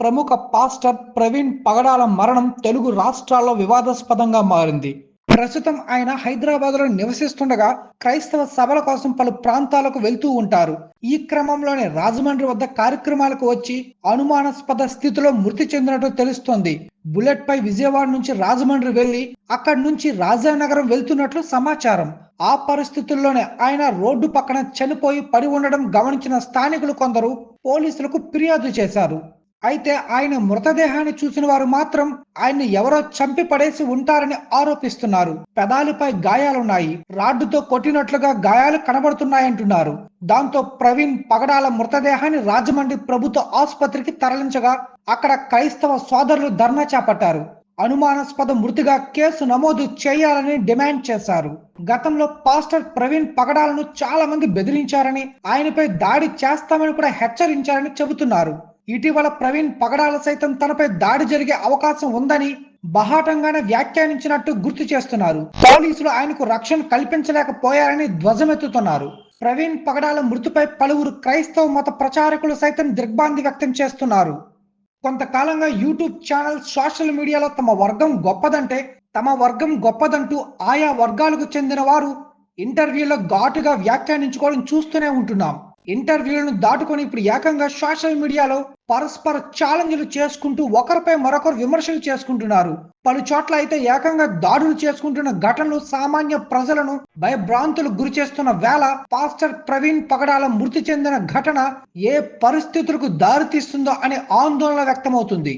ప్రముఖ పాస్టర్ ప్రవీణ్ పగడాల మరణం తెలుగు రాష్ట్రాల్లో వివాదాస్పదంగా మారింది. ప్రస్తుతం ఆయన హైదరాబాద్లో నివసిస్తుండగా క్రైస్తవ సభల కోసం పలు ప్రాంతాలకు వెళ్తూ ఉంటారు. ఈ క్రమంలోనే రాజమండ్రి వద్ద కార్యక్రమాలకు వచ్చి అనుమానాస్పద స్థితిలో మృతి చెందినట్టు తెలుస్తోంది. బుల్లెట్ పై విజయవాడ నుంచి రాజమండ్రి వెళ్ళి అక్కడి నుంచి రాజానగరం వెళ్తున్నట్లు సమాచారం. ఆ పరిస్థితుల్లోనే ఆయన రోడ్డు పక్కన చనిపోయి పడి ఉండడం గమనించిన స్థానికులు కొందరు పోలీసులకు ఫిర్యాదు చేశారు. అయితే ఆయన మృతదేహాన్ని చూసిన వారు మాత్రం ఆయన్ని ఎవరో చంపి పడేసి ఉంటారని ఆరోపిస్తున్నారు. పెదాలపై గాయాలున్నాయి. రాడ్డుతో కొట్టినట్లుగా గాయాలు కనబడుతున్నాయంటున్నారు. దాంతో ప్రవీణ్ పగడాల మృతదేహాన్ని రాజమండ్రి ప్రభుత్వ ఆసుపత్రికి తరలించగా అక్కడ క్రైస్తవ సోదరులు ధర్నా చేపట్టారు. అనుమానాస్పద మృతిగా కేసు నమోదు చేయాలని డిమాండ్ చేశారు. గతంలో పాస్టర్ ప్రవీణ్ పగడాలను చాలా మంది బెదిరించారని ఆయనపై దాడి చేస్తామని కూడా హెచ్చరించారని చెబుతున్నారు. ఇటీవల ప్రవీణ్ పగడాల సైతం తనపై దాడి జరిగే అవకాశం ఉందని బహాటంగానే వ్యాఖ్యానించినట్టు గుర్తు చేస్తున్నారు. పోలీసులు ఆయనకు రక్షణ కల్పించలేకపోయారని ధ్వజమెత్తుతున్నారు. ప్రవీణ్ పగడాల మృతిపై పలువురు క్రైస్తవ మత ప్రచారకులు సైతం దిగ్భ్రాంతి వ్యక్తం చేస్తున్నారు. కొంతకాలంగా యూట్యూబ్ ఛానల్ సోషల్ మీడియాలో తమ వర్గం గొప్పదంటే తమ వర్గం గొప్పదంటూ ఆయా వర్గాలకు చెందిన వారు ఇంటర్వ్యూలో ఘాటుగా వ్యాఖ్యానించుకోవడం చూస్తూనే ఉంటున్నాం. ఇంటర్వ్యూలను దాటుకొని ఇప్పుడు ఏకంగా సోషల్ మీడియాలో పరస్పర ఛాలెంజ్లు చేసుకుంటూ ఒకరిపై మరొకరు విమర్శలు చేసుకుంటున్నారు. పలు చోట్ల అయితే ఏకంగా దాడులు చేసుకుంటున్న ఘటనలు సామాన్య ప్రజలను భయభ్రాంతులు గురి చేస్తున్న వేళ పాస్టర్ ప్రవీణ్ పగడాల మృతి చెందిన ఘటన ఏ పరిస్థితులకు దారితీస్తుందో అనే ఆందోళన వ్యక్తమవుతుంది.